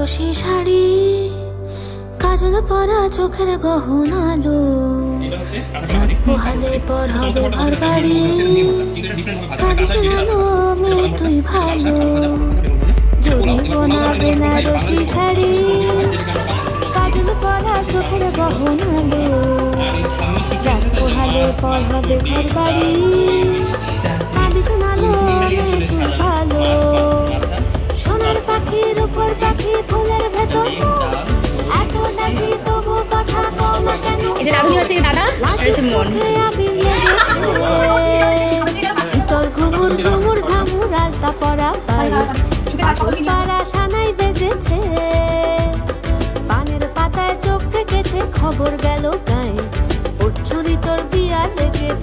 রশি শাড়ি, কাজল পরা চোখের গহন আলো রাত পোহালে পর হবে ঘর বাড়ি। কাটিস আলো, মেয়ে তুই ভালো। জড়িব না রশি শাড়ি, কাজল পরা চোখের গহন আলো রাত পোহালে পর হবে ঘর বাড়ি। পাখি আর হচ্ছে পরা পাই পাড়া সানাই বেজেছে। পানের পাতায় চোখ থেকেছে খবর গেল গায়ে। উচ্ছুরি তোর বিয়া লেগেছে